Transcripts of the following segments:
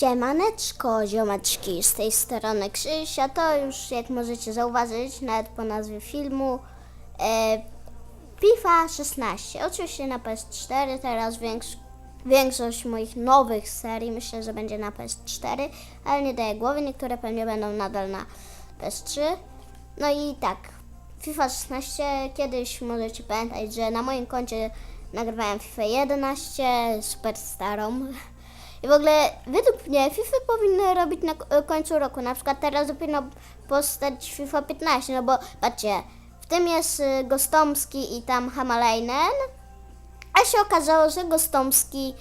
Siemaneczko, ziomeczki, z tej strony Krzysia, to już jak możecie zauważyć, nawet po nazwie filmu, e, FIFA 16, oczywiście na PS4, teraz więks- większość moich nowych serii myślę, że będzie na PS4, ale nie daję głowy, niektóre pewnie będą nadal na PS3. No i tak, FIFA 16, kiedyś możecie pamiętać, że na moim koncie nagrywałem FIFA 11, super starą. I w ogóle według mnie FIFA powinny robić na k- końcu roku. Na przykład teraz dopiero postać FIFA 15, no bo patrzcie, w tym jest y, Gostomski i tam Hamalainen, a się okazało, że Gostomski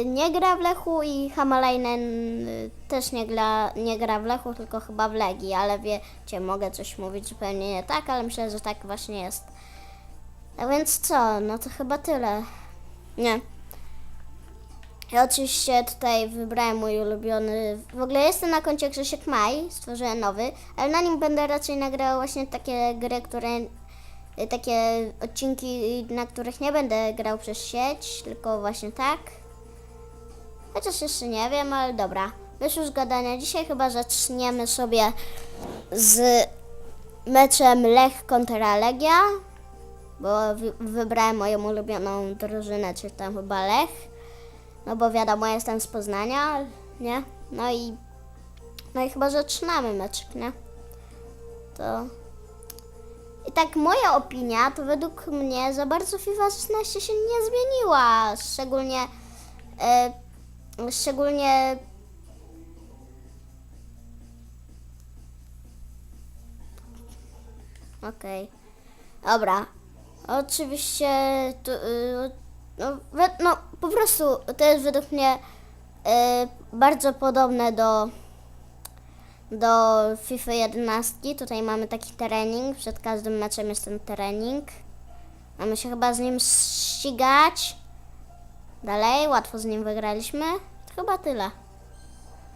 y, nie gra w Lechu i Hamalainen y, też nie gra, nie gra w Lechu, tylko chyba w Legii, ale wiecie, mogę coś mówić zupełnie nie tak, ale myślę, że tak właśnie jest. A więc co, no to chyba tyle. Nie. Ja oczywiście tutaj wybrałem mój ulubiony. W ogóle jestem na koncie Grzesiek Maj, stworzyłem nowy, ale na nim będę raczej nagrał właśnie takie gry, które. y, takie odcinki, na których nie będę grał przez sieć, tylko właśnie tak. Chociaż jeszcze nie wiem, ale dobra. Bez już gadania. Dzisiaj chyba zaczniemy sobie z meczem Lech kontra Legia, bo wy- wybrałem moją ulubioną drużynę, czy tam chyba Lech. No bo wiadomo, jestem z Poznania, nie? No i, no i chyba zaczynamy meczek, nie? To... I tak moja opinia, to według mnie za bardzo FIFA 16 się nie zmieniła, szczególnie, e, szczególnie Okej. Dobra. Oczywiście tu, y, no, no po prostu to jest według mnie y, bardzo podobne do do FIFA 11. Tutaj mamy taki trening. Przed każdym meczem jest ten trening. Mamy się chyba z nim ścigać. Dalej, łatwo z nim wygraliśmy. To chyba tyle.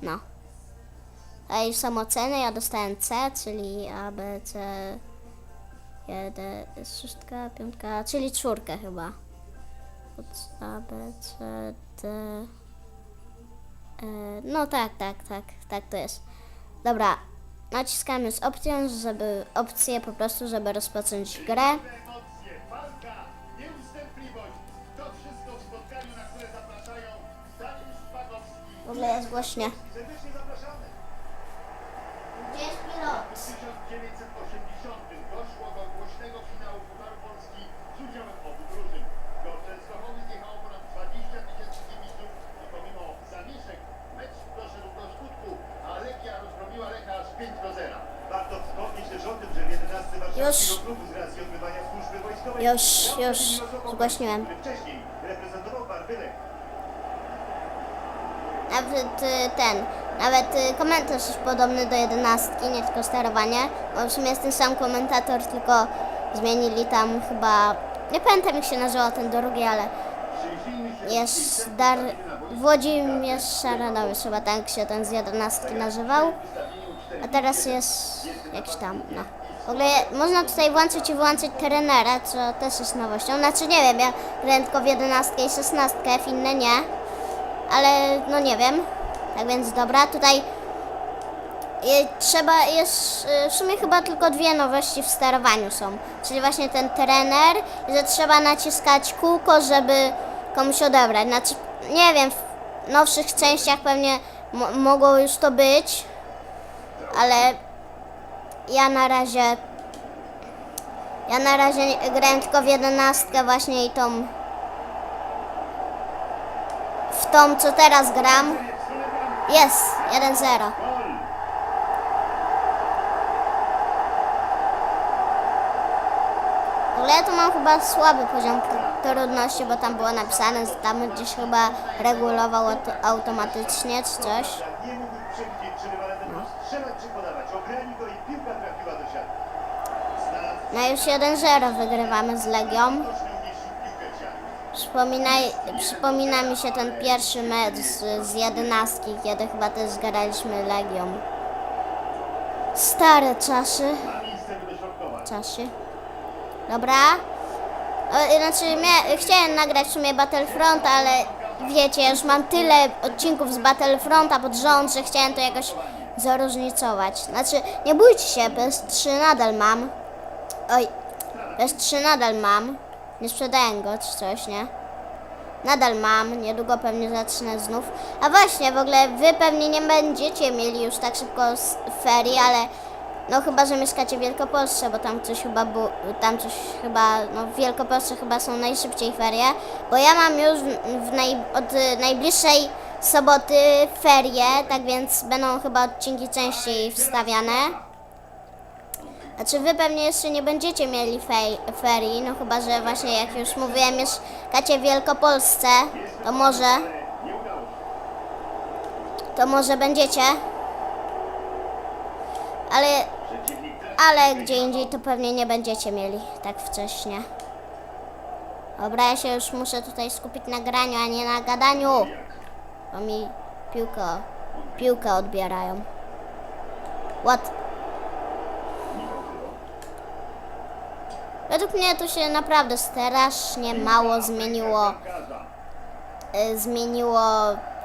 No. A i są oceny. Ja dostałem C, czyli A, B, C, jeden, szóstka, piątka, czyli czwórkę chyba. Od A, B, C, D. E, no tak, tak, tak, tak to jest. Dobra, naciskamy z opcją, żeby opcję po prostu, żeby rozpocząć grę. W ogóle jest głośnie. Gdzie jest pilot? W 1980 doszło do głośnego finału Pucharu Polski z udziałem obu drużyn. Do Częstochowy zjechało ponad 20 tysięcy kibiców i pomimo zamieszek mecz doszedł do skutku, a Legia rozgromiła Lecha aż 5 do 0. Warto wspomnieć też o tym, że w 11 warszawskiego Już. Już, już zgłośniłem. Nawet y, ten, nawet y, komentarz jest podobny do jedenastki, nie tylko sterowanie. Bo w sumie jest ten sam komentator, tylko zmienili tam chyba, nie pamiętam jak się nazywał ten drugi, ale jest Dar... Włodzimierz Szaranowic, chyba tak się ten z jedenastki nazywał. A teraz jest jakiś tam, no. W ogóle można tutaj włączyć i wyłączyć trenera, co też jest nowością. Znaczy nie wiem, ja grałem tylko w jedenastkę i szesnastkę, w inne nie. Ale no nie wiem. Tak więc dobra, tutaj i trzeba jest y, w sumie chyba tylko dwie nowości w sterowaniu są. Czyli właśnie ten trener, że trzeba naciskać kółko, żeby komuś odebrać. Znaczy, nie wiem, w nowszych częściach pewnie mo- mogło już to być, ale ja na razie ja na razie grałem tylko w jedenastkę właśnie i tą w tą co teraz gram. Jest, 1-0. Gol! W ogóle ja tu mam chyba słaby poziom tr- trudności, bo tam było napisane, że tam gdzieś chyba regulował auto- automatycznie czy coś. No już 1-0 wygrywamy z Legią. Przypominaj, przypomina mi się ten pierwszy mecz z, z jedenastki, kiedy chyba też graliśmy Legią. Stare czasy. Czasy. Dobra. O, znaczy, mia- chciałem nagrać w sumie Battlefront, ale wiecie, już mam tyle odcinków z Battlefronta pod rząd, że chciałem to jakoś zaróżnicować. Znaczy, nie bójcie się, PS3 nadal mam. Oj, PS3 nadal mam. Nie sprzedaję go czy coś, nie? Nadal mam, niedługo pewnie zacznę znów. A właśnie, w ogóle wy pewnie nie będziecie mieli już tak szybko ferii, ale no chyba, że mieszkacie w Wielkopolsce, bo tam coś chyba, bu- tam coś chyba, no w Wielkopolsce chyba są najszybciej ferie, bo ja mam już w, naj, od najbliższej soboty ferie, tak więc będą chyba odcinki częściej wstawiane. Znaczy wy pewnie jeszcze nie będziecie mieli ferii, no chyba, że właśnie jak już mówiłem, mieszkacie w Wielkopolsce, to może, to może będziecie. Ale, ale gdzie indziej to pewnie nie będziecie mieli tak wcześnie. Dobra, ja się już muszę tutaj skupić na graniu, a nie na gadaniu, bo mi piłkę, piłkę odbierają. What? Według mnie to się naprawdę strasznie mało zmieniło. y, zmieniło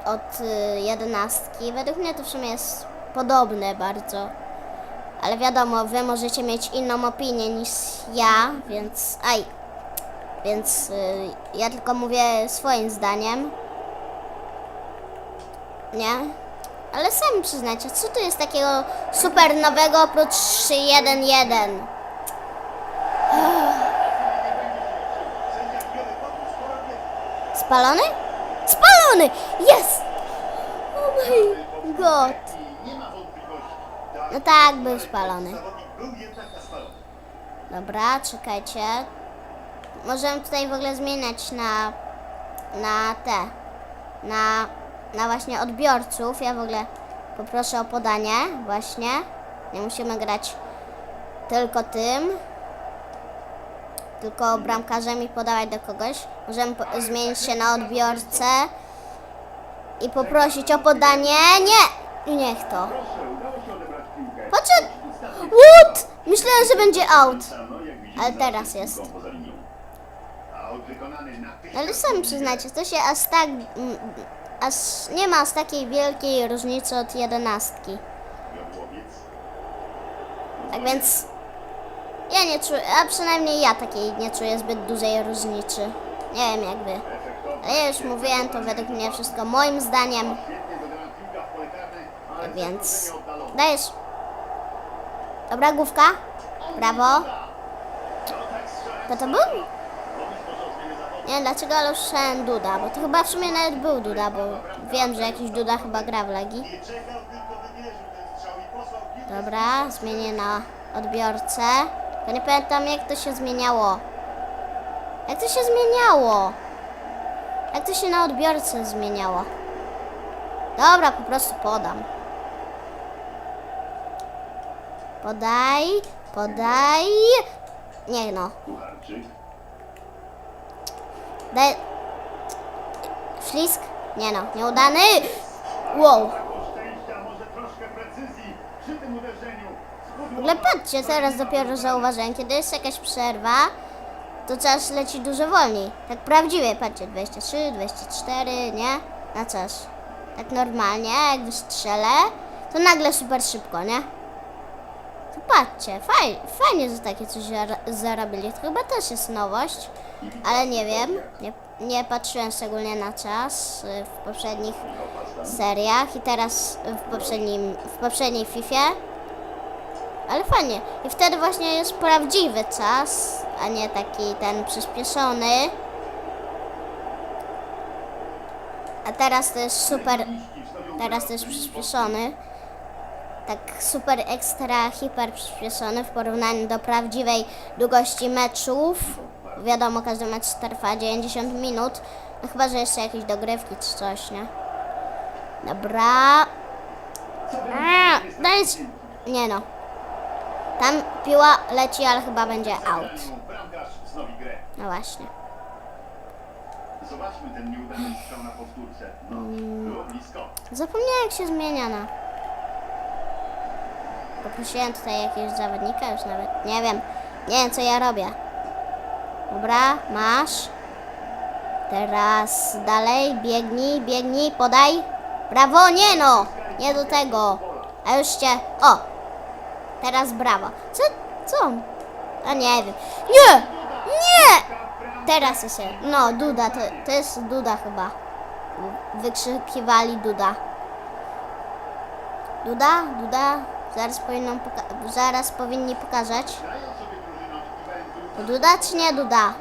od y, jedenastki. Według mnie to w sumie jest podobne bardzo. Ale wiadomo, wy możecie mieć inną opinię niż ja, więc aj. Więc y, ja tylko mówię swoim zdaniem. Nie? Ale sami przyznajcie, co tu jest takiego super nowego oprócz 3.1.1? Spalony? Spalony! Jest! Oh my god. No tak, był spalony. Dobra, czekajcie. Możemy tutaj w ogóle zmieniać na, na te, na, na właśnie odbiorców. Ja w ogóle poproszę o podanie właśnie. Nie musimy grać tylko tym. Tylko bramkarzem i podawać do kogoś. Możemy zmienić się na odbiorcę i poprosić o podanie. Nie! Niech to. Ustawić What? Myślałem, że będzie out. Ale teraz jest. No ale sami przyznajcie, to się aż tak. Aż nie ma aż takiej wielkiej różnicy od jedenastki. Tak więc. Ja nie czuję, a przynajmniej ja takiej nie czuję zbyt dużej różnicy. Nie wiem jak wy. Efektowny. Ale ja już mówiłem, to według mnie wszystko moim zdaniem. Ale Więc. Dajesz. Dobra, główka. Brawo. Tak. Kto to był? Robić może o zmianie zawodu. Nie wiem dlaczego, ale usłyszałem Duda, bo to chyba w sumie nawet był Duda, bo wiem, że jakiś Duda chyba gra w Legii. Nie czekał, tylko wymierzył ten strzał i posłał piłkę. Dobra, zmienię na odbiorcę. To nie pamiętam jak to się zmieniało. Jak to się zmieniało? Jak to się na odbiorcę zmieniało? Dobra, po prostu podam. Podaj, podaj. Nie no. Daj. Flisk? Nie no, nieudany. Wow. W ogóle patrzcie, teraz dopiero zauważyłem, kiedy jest jakaś przerwa, to czas leci dużo wolniej. Tak prawdziwie, patrzcie, 23, 24, nie? Na czas. Tak normalnie, jak wystrzelę, to nagle super szybko, nie? Patrzcie, faj, fajnie, że takie coś zarobili. To chyba też jest nowość, ale nie wiem. Nie, nie patrzyłem szczególnie na czas y, w poprzednich seriach i teraz w, poprzednim, w poprzedniej Fifie. Ale fajnie. I wtedy właśnie jest prawdziwy czas, a nie taki ten przyspieszony. A teraz to jest super. Teraz to jest przyspieszony. Tak super ekstra hiper przyspieszony w porównaniu do prawdziwej długości meczów. Wiadomo, każdy mecz trwa 90 minut. No chyba, że jeszcze jakieś dogrywki czy coś, nie? Dobra. A, dajesz. Nie no. Tam piła leci, ale chyba będzie out. No właśnie. Zobaczmy ten nieudany strzał na powtórce. No, Mm. było blisko. Zapomniałem jak się zmienia na. Poprosiłem tutaj jakiegoś zawodnika, już nawet nie wiem. Nie wiem co ja robię. Dobra, masz. Teraz dalej, biegnij, biegnij, podaj. Brawo, nie no! Nie do tego. A już cię... O! Teraz brawo. Co? Co? A nie wiem. Nie! Nie! Teraz jest... No, Duda, to, to jest Duda chyba. Wykrzykiwali Duda. Duda? Duda? Zaraz powinną poka- zaraz powinni pokazać. Duda czy nie Duda?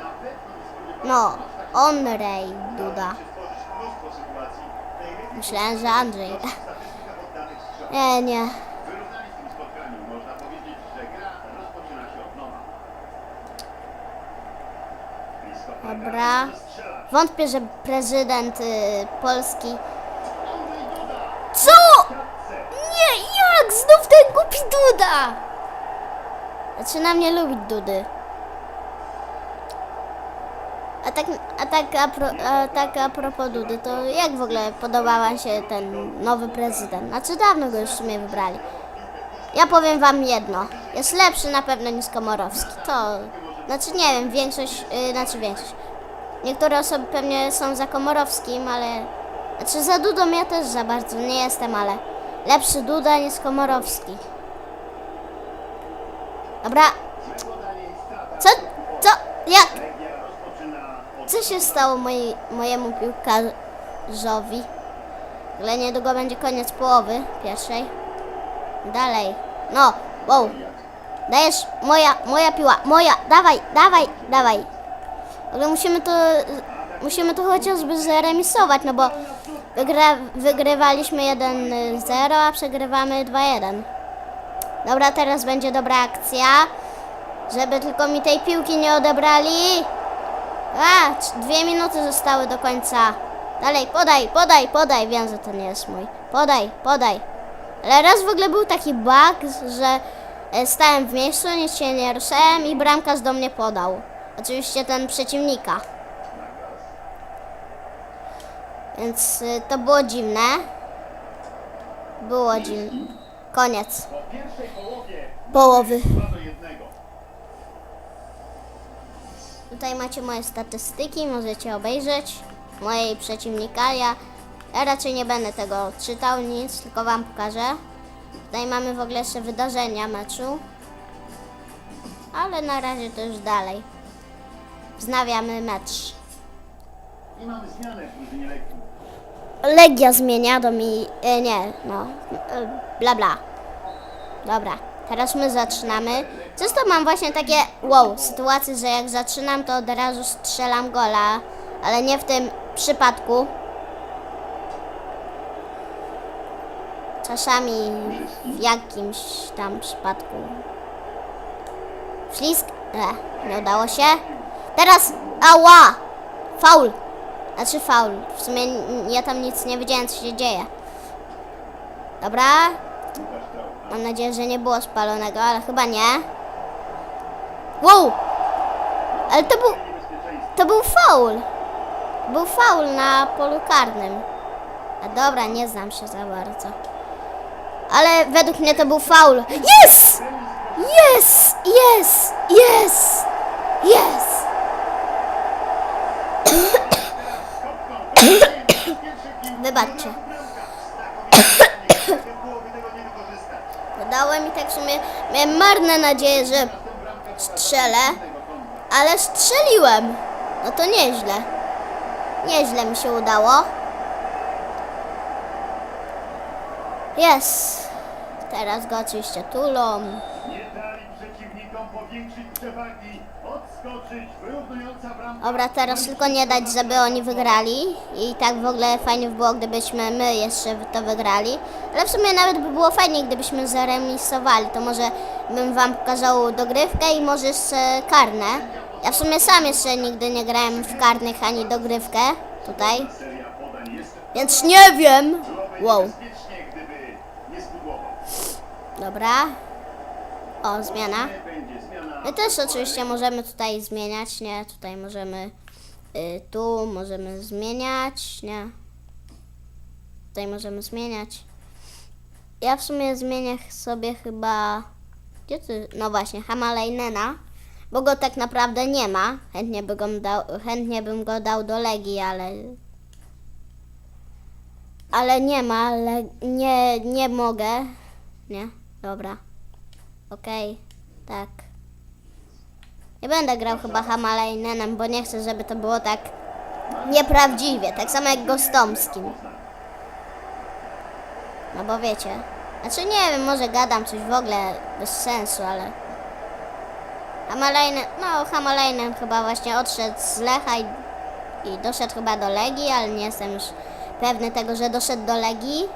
No, Onrej Duda. Myślałem, że Andrzej. Nie, nie. Dobra. Wątpię, że prezydent y, Polski... Andrzej Duda! Co? Siatce. Nie, jak? Znów ten głupi Duda! Zaczyna mnie lubić Dudy. A tak, a tak, a, pro, a tak a propos Dudy, to jak w ogóle podoba wam się ten nowy prezydent? Znaczy dawno go już w sumie wybrali. Ja powiem wam jedno. Jest lepszy na pewno niż Komorowski. To, znaczy nie wiem, większość, yy, znaczy większość. Niektóre osoby pewnie są za Komorowskim, ale... Znaczy za Dudą ja też za bardzo nie jestem, ale... Lepszy Duda niż Komorowski. Dobra, co, co, jak? Co się stało mojemu piłkarzowi? Ale niedługo będzie koniec połowy pierwszej. Dalej. No, wow. Dajesz, moja, moja piła, moja, dawaj, dawaj, dawaj. Ale musimy to, musimy to chociażby zremisować, no bo wygra, wygrywaliśmy 1-0, a przegrywamy 2-1. Dobra, teraz będzie dobra akcja. Żeby tylko mi tej piłki nie odebrali. A, dwie minuty zostały do końca. Dalej, podaj, podaj, podaj. Wiem, że to nie jest mój. Podaj, podaj. Ale raz w ogóle był taki bug, że e, stałem w miejscu, nic się nie ruszałem i bramkarz do mnie podał. Oczywiście ten przeciwnika. Więc y, to było dziwne. Było dziwne. Koniec połowy. 2 do 1. Tutaj macie moje statystyki, możecie obejrzeć mojej przeciwnika. Ja, ja raczej nie będę tego czytał, nic, tylko wam pokażę. Tutaj mamy w ogóle jeszcze wydarzenia meczu. Ale na razie to już dalej. Wznawiamy mecz. I mamy zmianę w drużynie Legii. Legia zmienia do mi... E, nie, no. E, bla bla. Dobra, teraz my zaczynamy. Często mam właśnie takie, wow, sytuacje, że jak zaczynam, to od razu strzelam gola, ale nie w tym przypadku. Czasami w jakimś tam przypadku. Ślisk? E, nie udało się. Teraz, ała! Faul! Znaczy faul. W sumie ja tam nic nie wiedziałem, co się dzieje. Dobra. Mam nadzieję, że nie było spalonego, ale chyba nie. Wow! Ale to był, to był faul. Był faul na polu karnym. A dobra, nie znam się za bardzo. Ale według mnie to był faul. Yes! Yes! Yes! Yes! Yes! Wybaczcie. Udało mi tak w sumie. Miałem marne nadzieję, że strzelę, ale strzeliłem. No to nieźle. Nieźle mi się udało. Jest. Teraz go oczywiście tulą. Dobra, teraz tylko nie dać, żeby oni wygrali. I tak w ogóle fajnie by było, gdybyśmy my jeszcze to wygrali. Ale w sumie nawet by było fajnie, gdybyśmy zaremisowali. To może bym wam pokazał dogrywkę i może jeszcze karne. Ja w sumie sam jeszcze nigdy nie grałem w karnych ani dogrywkę tutaj. Więc nie wiem. Wow. Dobra. O, zmiana. My też oczywiście możemy tutaj zmieniać, nie? Tutaj możemy y, tu możemy zmieniać, nie? Tutaj możemy zmieniać. Ja w sumie zmienię sobie chyba gdzie ty? No właśnie, Hamalejnena. bo go tak naprawdę nie ma. Chętnie, by go dał, chętnie bym go dał do Legii, ale... Ale nie ma, ale nie, nie mogę. Nie? Dobra. Okej, tak. Nie będę grał chyba Hamalejnenem, bo nie chcę, żeby to było tak nieprawdziwie, tak samo jak Gostomskim. No bo wiecie. Znaczy nie wiem, może gadam coś w ogóle bez sensu, ale... Hamalejnen, no Hamalejnen chyba właśnie odszedł z Lecha i, i doszedł chyba do Legii, ale nie jestem już pewny tego, że doszedł do Legii.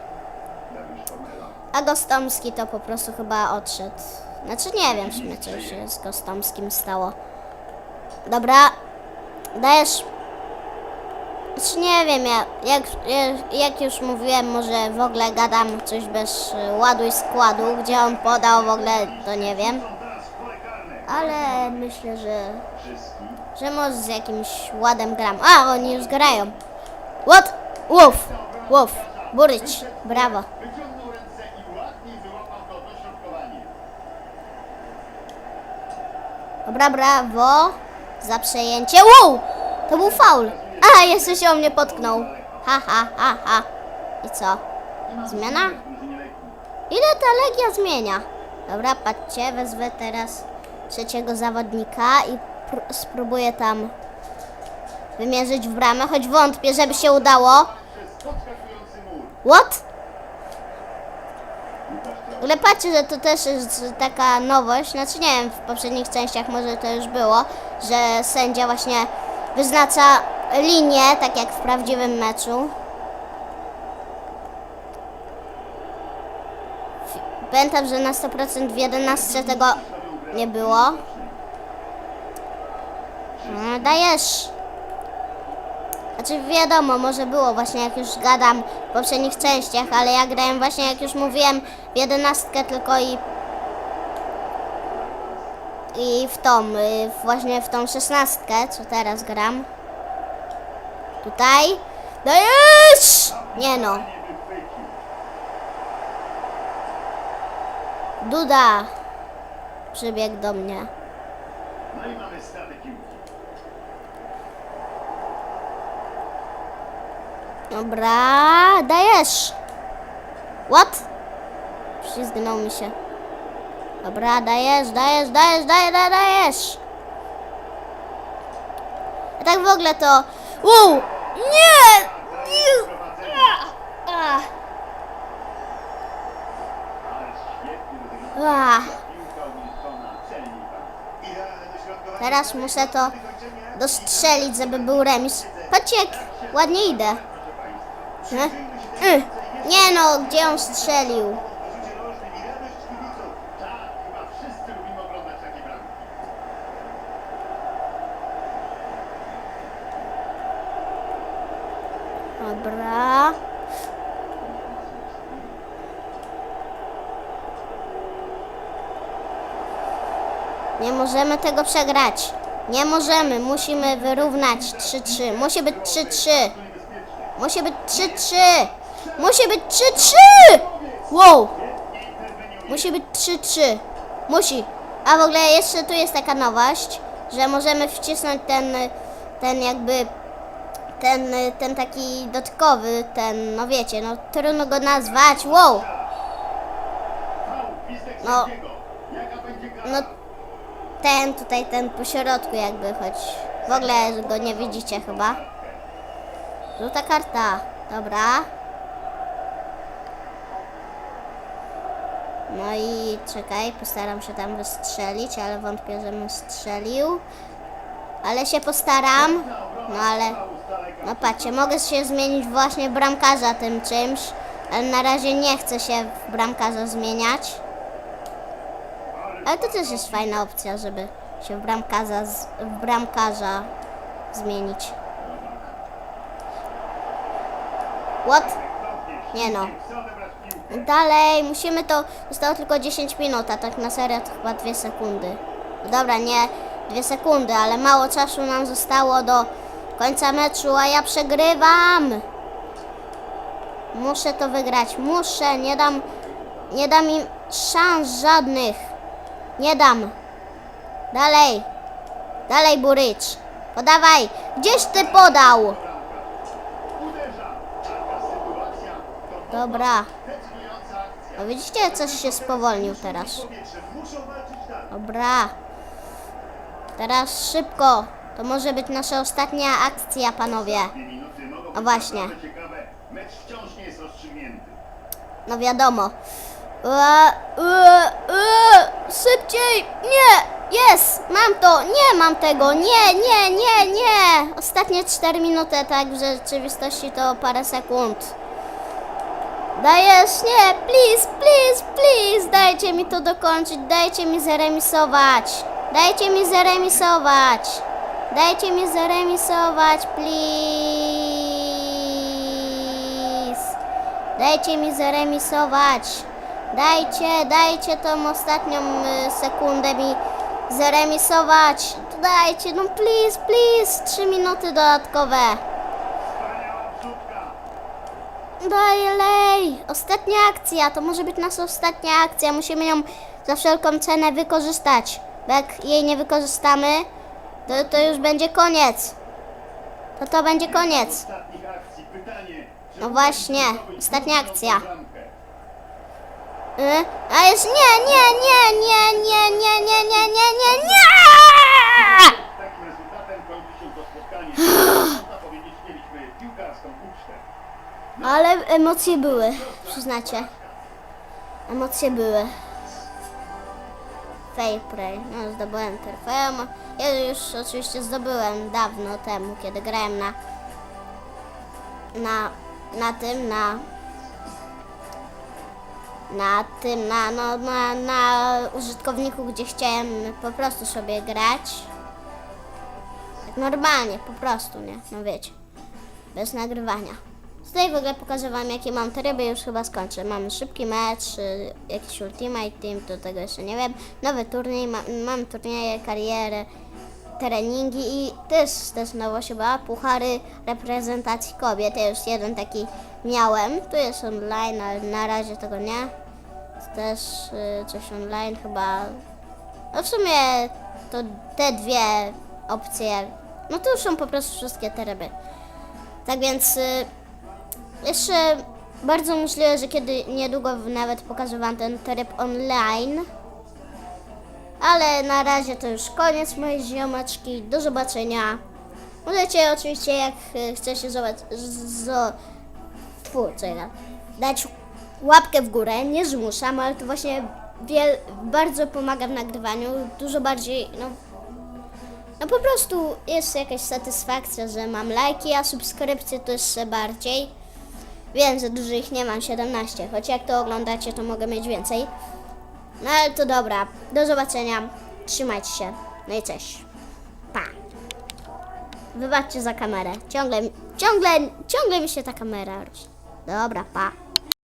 A Gostomski to po prostu chyba odszedł. Znaczy nie wiem w co się z Gostomskim stało. Dobra, dajesz... Znaczy nie wiem, ja, jak, jak- już mówiłem, może w ogóle gadam coś bez ładu i składu, gdzie on podał w ogóle, to nie wiem. Ale myślę, że, że może z jakimś ładem gram. A, oni już grają. What? Łów! Łów! Buryć! Brawo! Wyciągnął ręce i ładnie wyłapał to dośrodkowanie. Dobra, brawo. Za przejęcie. Wow! To był faul. A, jeszcze się o mnie potknął. Ha, ha, ha, ha. I co? Zmiana? Ile ta legia zmienia? Dobra, patrzcie, wezwę teraz trzeciego zawodnika i pr- spróbuję tam wymierzyć w bramę, choć wątpię, żeby się udało. What? Ale patrzcie, że to też jest taka nowość, znaczy nie wiem, w poprzednich częściach może to już było, że sędzia właśnie wyznacza linię, tak jak w prawdziwym meczu. Pamiętam, że na 100% w 11 tego nie było. No, dajesz. Znaczy wiadomo, może było właśnie jak już gadam w poprzednich częściach, ale ja grałem właśnie jak już mówiłem w jedenastkę tylko i i w tą, y, właśnie w tą szesnastkę, co teraz gram. Tutaj. No. Nie wychwycił. Duda. Przybiegł do mnie. No i mamy stratę piłki. Dobra, dajesz. What? Ślizgnął mi się. Dobra, dajesz, dajesz, dajesz, dajesz, dajesz, dajesz. A tak w ogóle to... Wow! Nie! Nie! Dośrodkowanie. Teraz muszę to dostrzelić, żeby był remis. Patrzcie, ładnie idę. Proszę Państwa. Nie? No, gdzie on strzelił? Dobra. Nie możemy tego przegrać. Nie możemy. Musimy wyrównać 3-3. Musi być 3-3. Musi być 3-3. Musi być 3-3. Wow. Musi być 3-3. Musi. A w ogóle jeszcze tu jest taka nowość, że możemy wcisnąć ten, ten jakby ten, ten taki dodatkowy, ten, no wiecie, no trudno go nazwać, wow, No. no ten tutaj, ten po środku jakby, choć w ogóle go nie widzicie chyba. Żółta karta, dobra. No i czekaj, postaram się tam wystrzelić, ale wątpię, żebym strzelił. Ale się postaram, no ale... No patrzcie, mogę się zmienić właśnie bramkarza tym czymś, ale na razie nie chcę się w bramkarza zmieniać. Ale to też jest fajna opcja, żeby się w bramkarza, w bramkarza zmienić. What? Nie no. Dalej, musimy to. Zostało tylko 10 minut, a tak na serio to chyba 2 sekundy. No dobra, nie 2 sekundy, ale mało czasu nam zostało do końca meczu, a ja przegrywam. Muszę to wygrać, muszę, nie dam, nie dam im szans żadnych. Nie dam. Dalej. Dalej, Burycz. Podawaj. Gdzieś ty podał? Uderza. Taka sytuacja to Dobra. No widzicie, coś się spowolnił teraz. Dobra. Teraz szybko. To może być nasza ostatnia akcja, panowie. Być właśnie. No wiadomo. Ua, ua, ua, szybciej! Nie! Jest! Mam to! Nie mam tego! Nie, nie, nie, nie! Ostatnie 4 minuty, tak w rzeczywistości to parę sekund. Dajesz? Nie! Please, please, please! Dajcie mi to dokończyć, dajcie mi zaremisować! Dajcie mi zaremisować! Dajcie mi zaremisować, please! Dajcie mi zaremisować. Dajcie, dajcie tą ostatnią y, sekundę mi zaremisować. Dajcie, no please, please. Trzy minuty dodatkowe. Wspaniała wrzutka. Daj lej. Ostatnia akcja. To może być nasza ostatnia akcja. Musimy ją za wszelką cenę wykorzystać. Bo jak jej nie wykorzystamy, to, to już będzie koniec. To to będzie koniec. No właśnie, ostatnia akcja. Y? A jest nie, nie, nie, nie, nie, nie, nie, nie, nie, nie, nie! Ale emocje były, przyznacie. Emocje były. Fair play. No, zdobyłem trofeum. Ja już oczywiście zdobyłem dawno temu, kiedy grałem na na, na tym, na na tym, na, no, na, na użytkowniku, gdzie chciałem po prostu sobie grać. Tak normalnie, po prostu, nie? No wiecie bez nagrywania. Tutaj w ogóle pokażę wam jakie mam tryby, już chyba skończę. Mamy szybki mecz, y, jakiś ultimate team, to tego jeszcze nie wiem. Nowy turniej, ma, mam turnieje, kariery, treningi i też, też nowość chyba, puchary reprezentacji kobiet. Ja już jeden taki miałem, tu jest online, ale na razie tego nie. Też y, coś online chyba. No w sumie to te dwie opcje, no to już są po prostu wszystkie tryby. Tak więc y, jeszcze bardzo możliwe, że kiedy niedługo nawet pokażę Wam ten tryb online. Ale na razie to już koniec mojej ziomeczki. Do zobaczenia. Możecie oczywiście jak chcecie zobaczyć, zo, tfu, ja, dać łapkę w górę. Nie zmuszam, ale to właśnie wiel, bardzo pomaga w nagrywaniu. Dużo bardziej, no no po prostu jest jakaś satysfakcja, że mam lajki, a subskrypcje to jeszcze bardziej. Wiem, że dużo ich nie mam, 17, choć jak to oglądacie, to mogę mieć więcej. No ale to dobra, do zobaczenia, trzymajcie się, no i cześć, pa. Wybaczcie za kamerę, ciągle, ciągle, ciągle mi się ta kamera rośnie. Dobra, pa.